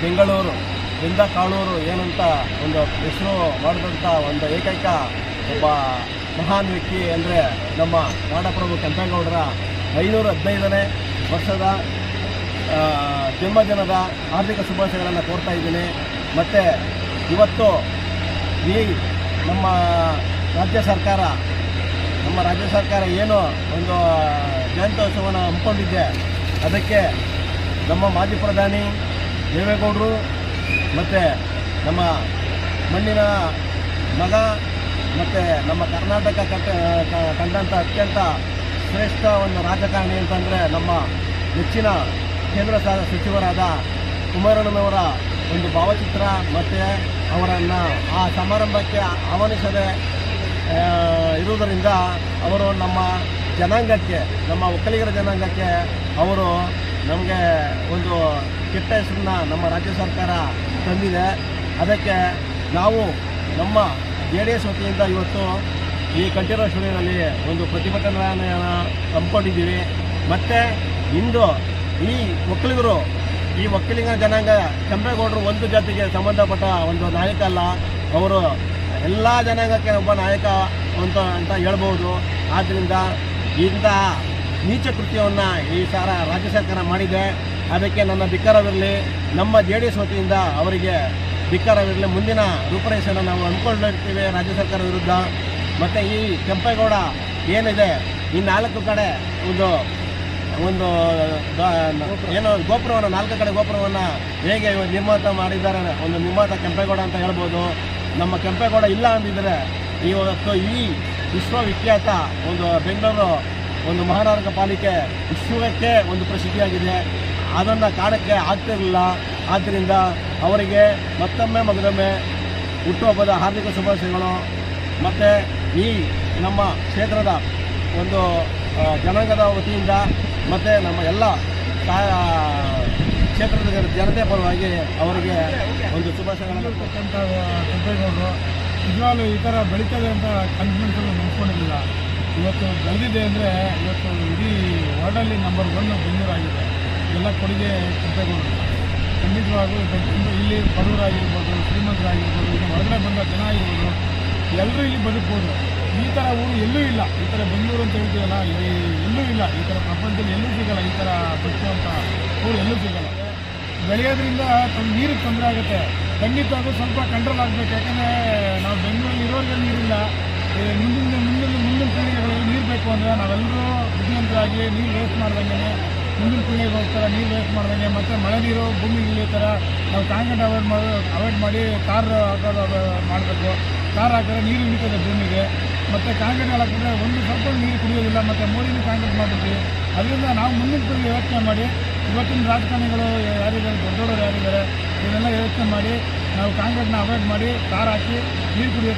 ಗೋವಿಂದ ಕಾಳೂರು ಏನಂತ ಒಂದು ಹೆಸರು ಮಾಡಿದಂಥ ಒಂದು ಏಕೈಕ ಒಬ್ಬ ಮಹಾನ್ ವ್ಯಕ್ತಿ ಅಂದರೆ ನಮ್ಮ ನಾಡಪ್ರಭು ಕೆಂಪೇಗೌಡರ ಐನೂರ ಹದಿನೈದನೇ ವರ್ಷದ ಜನ್ಮದಿನದ ಹಾರ್ದಿಕ ಶುಭಾಶಯಗಳನ್ನು ಕೋರ್ತಾ ಇದ್ದೀನಿ. ಮತ್ತು ಇವತ್ತು ಈ ನಮ್ಮ ರಾಜ್ಯ ಸರ್ಕಾರ, ನಮ್ಮ ರಾಜ್ಯ ಸರ್ಕಾರ ಏನು ಒಂದು ಜಯಂತ್ಯೋತ್ಸವವನ್ನು ಹಮ್ಮಿಕೊಂಡಿದ್ದೆ ಅದಕ್ಕೆ ನಮ್ಮ ಮಾಜಿ ಪ್ರಧಾನಿ ದೇವೇಗೌಡರು ಮತ್ತು ನಮ್ಮ ಮಣ್ಣಿನ ಮಗ ಮತ್ತು ನಮ್ಮ ಕರ್ನಾಟಕ ಕಟ್ಟ ಕಂಡಂಥ ಅತ್ಯಂತ ಶ್ರೇಷ್ಠ ಒಂದು ರಾಜಕಾರಣಿ ಅಂತಂದರೆ ನಮ್ಮ ನೆಚ್ಚಿನ ಕೇಂದ್ರ ಸಚಿವರಾದ ಕುಮಾರಣ್ಣನವರ ಒಂದು ಭಾವಚಿತ್ರ ಮತ್ತು ಅವರನ್ನು ಆ ಸಮಾರಂಭಕ್ಕೆ ಆಹ್ವಾನಿಸದೆ ಇರುವುದರಿಂದ ಅವರು ನಮ್ಮ ಜನಾಂಗಕ್ಕೆ, ನಮ್ಮ ಒಕ್ಕಲಿಗರ ಜನಾಂಗಕ್ಕೆ ಅವರು ನಮಗೆ ಒಂದು ಕೆಟ್ಟ ಹೆಸರನ್ನ ನಮ್ಮ ರಾಜ್ಯ ಸರ್ಕಾರ ತಂದಿದೆ. ಅದಕ್ಕೆ ನಾವು ನಮ್ಮ ಜೆ ಡಿ ಎಸ್ ವತಿಯಿಂದ ಇವತ್ತು ಈ ಕಂಠೀರ ಸ್ಟುಡಿಯೋನಲ್ಲಿ ಒಂದು ಪ್ರತಿಭಟನೆಯನ್ನು ಹಮ್ಮಿಕೊಂಡಿದ್ದೀವಿ. ಮತ್ತು ಇಂದು ಈ ಒಕ್ಕಲಿಗರು, ಈ ಒಕ್ಕಲಿಗ ಜನಾಂಗ ಕೆಂಪೇಗೌಡರು ಒಂದು ಜಾತಿಗೆ ಸಂಬಂಧಪಟ್ಟ ಒಂದು ನಾಯಕ ಅಲ್ಲ. ಅವರು ಎಲ್ಲ ಜನಾಂಗಕ್ಕೆ ಒಬ್ಬ ನಾಯಕ ಅಂತ ಅಂತ ಹೇಳ್ಬೋದು. ಆದ್ದರಿಂದ ಇಂತಹ ನೀಚ ಕೃತ್ಯವನ್ನು ಈ ಸಾರ ರಾಜ್ಯ ಸರ್ಕಾರ ಮಾಡಿದೆ. ಅದಕ್ಕೆ ನನ್ನ ಧಿಕ್ಕಾರವಿರಲಿ. ನಮ್ಮ ಜೆ ಡಿ ಎಸ್ ವತಿಯಿಂದ ಅವರಿಗೆ ಧಿಕ್ಕಾರವಿರಲಿ. ಮುಂದಿನ ರೂಪರೇಷೆಯನ್ನು ನಾವು ಅಂದ್ಕೊಂಡಿರ್ತೀವಿ ರಾಜ್ಯ ಸರ್ಕಾರ ವಿರುದ್ಧ. ಮತ್ತು ಈ ಕೆಂಪೇಗೌಡ ಏನಿದೆ? ಈ ನಾಲ್ಕು ಕಡೆ ಒಂದು ಒಂದು ಏನೋ ಗೋಪುರವನ್ನು, ನಾಲ್ಕು ಕಡೆ ಗೋಪುರವನ್ನು ಹೇಗೆ ನಿರ್ಮಾತ ಮಾಡಿದ್ದಾರೆ? ಒಂದು ನಿರ್ಮಾತ ಕೆಂಪೇಗೌಡ ಅಂತ ಹೇಳ್ಬೋದು. ನಮ್ಮ ಕೆಂಪೇಗೌಡ ಇಲ್ಲ ಅಂದಿದ್ದರೆ ಇವತ್ತು ಈ ವಿಶ್ವವಿಖ್ಯಾತ ಒಂದು ಬೆಂಗಳೂರು ಒಂದು ಮಹಾನಗರ ಪಾಲಿಕೆ ವಿಶ್ವಕ್ಕೆ ಒಂದು ಪ್ರಸಿದ್ಧಿಯಾಗಿದೆ. ಅದನ್ನು ಕಾಣಕ್ಕೆ ಆಗ್ತಿರಲಿಲ್ಲ ಆದ್ದರಿಂದ ಅವರಿಗೆ ಮತ್ತೊಮ್ಮೆ ಮಗದೊಮ್ಮೆ ಹುಟ್ಟುಹಬ್ಬದ ಹಾರ್ದಿಕ ಶುಭಾಶಯಗಳು. ಮತ್ತು ಈ ನಮ್ಮ ಕ್ಷೇತ್ರದ ಒಂದು ಜನಾಂಗದ ವತಿಯಿಂದ ಮತ್ತು ನಮ್ಮ ಎಲ್ಲ ಕ್ಷೇತ್ರದ ಜನ- ಜನತೆ ಪರವಾಗಿ ಅವರಿಗೆ ಒಂದು ಶುಭಾಶಯಗಳನ್ನು ಕೊಟ್ಟಂಥ ನಿಜವಾಗ್ಲೂ ಈ ಥರ ಬೆಳೀತದೆ ಅಂತ ಕನ್ಫಿಡೆನ್ಸ್ ನೆನೆಸ್ಕೊಂಡಿರಲಿಲ್ಲ ಇವತ್ತು ಬೆಳೆದಿದೆ ಅಂದರೆ ಇವತ್ತು ಇಡೀ ವರ್ಲ್ಡಲ್ಲಿ ನಂಬರ್ ಒನ್ ಬೆಂಗಳೂರು ಆಗಿದೆ ಎಲ್ಲ ಕೊಡುಗೆ ಕೆಂಪೇಗೌಡರು ಖಂಡಿತವಾಗೂ ಇಲ್ಲಿ ಬಡವರಾಗಿರ್ಬೋದು, ಶ್ರೀಮಂತರಾಗಿರ್ಬೋದು, ಇನ್ನು ಹೊರಗಡೆ ಬಂದ ಜನ ಆಗಿರ್ಬೋದು, ಎಲ್ಲರೂ ಇಲ್ಲಿ ಬದುಕ್ಬೋದು. ಈ ಥರ ಊರು ಎಲ್ಲೂ ಇಲ್ಲ. ಈ ಥರ ಬೆಂಗಳೂರು ಅಂತ ಹೇಳ್ತೀವಲ್ಲ ಎಲ್ಲೂ ಇಲ್ಲ. ಈ ಥರ ಪ್ರಪಂಚದಲ್ಲಿ ಎಲ್ಲೂ ಸಿಗಲ್ಲ. ಈ ಥರ ಬದುಕುವಂಥ ಊರು ಎಲ್ಲೂ ಸಿಗಲ್ಲ. ಬೆಳೆಯೋದ್ರಿಂದ ತಮ್ಮ ನೀರಿಗೆ ತೊಂದರೆ ಆಗುತ್ತೆ. ಖಂಡಿತವಾಗೂ ಸ್ವಲ್ಪ ಕಂಟ್ರೋಲ್ ಆಗಬೇಕು. ಯಾಕಂದರೆ ನಾವು ಬೆಂಗಳೂರಲ್ಲಿ ಇರೋರಿಗೆ ನೀರಿಲ್ಲ. ಮುಂದಿನ ಮುಂದಿನ ಮುಂದಿನ ಪೀಳಿಗೆಗಳು ನೀರು ಬೇಕು ಅಂದರೆ ನಾವೆಲ್ಲರೂ ಬುದ್ಧಿವಂತರಾಗಿ ನೀರು ವೇಸ್ಟ್ ಮಾಡ್ದಂಗೆ ಮುಂದಿನ ಪೀಳಿಗೆಗೋಸ್ಕರ ನೀರು ವೇಸ್ಟ್ ಮಾಡ್ದಂಗೆ ಮತ್ತು ಮಳೆ ನೀರು ಭೂಮಿಗೆ ಇಳಿಯೋ ಥರ ನಾವು ಕಾಂಕ್ರೀಟ್ ಅವಾಯ್ಡ್ ಮಾಡಿ ಅವಾಯ್ಡ್ ಮಾಡಿ ಕಾರ್ ಹಾಕೋದು ಮಾಡಬೇಕು. ಕಾರ್ ಹಾಕಿದ್ರೆ ನೀರು ಇಳಿತದೆ ಭೂಮಿಗೆ. ಮತ್ತು ಕಾಂಕ್ರೀಟ್ ಹಾಕಿದ್ರೆ ಒಂದು ಸ್ವಲ್ಪ ನೀರು ಕುಡಿಯೋದಿಲ್ಲ, ಮತ್ತು ಮೋರಿನ ಕಾಂಕ್ರೀಟ್ ಮಾಡ್ತೀವಿ ಅದರಿಂದ ನಾವು ಮುಂದಿನ ಪೀಳಿಗೆ ಯೋಚನೆ ಮಾಡಿ, ಇವತ್ತಿನ ರಾಜಕಾರಣಿಗಳು ಯಾರಿದ್ದಾರೆ ದೊಡ್ಡ ದೊಡ್ಡವರು ಯಾರಿದ್ದಾರೆ ಇದನ್ನೆಲ್ಲ ಯೋಚನೆ ಮಾಡಿ, ನಾವು ಕಾಂಕ್ರೀಟ್ನ ಅವಾಯ್ಡ್ ಮಾಡಿ ಕಾರ್ ಹಾಕಿ ನೀರು ಕುಡಿಯೋ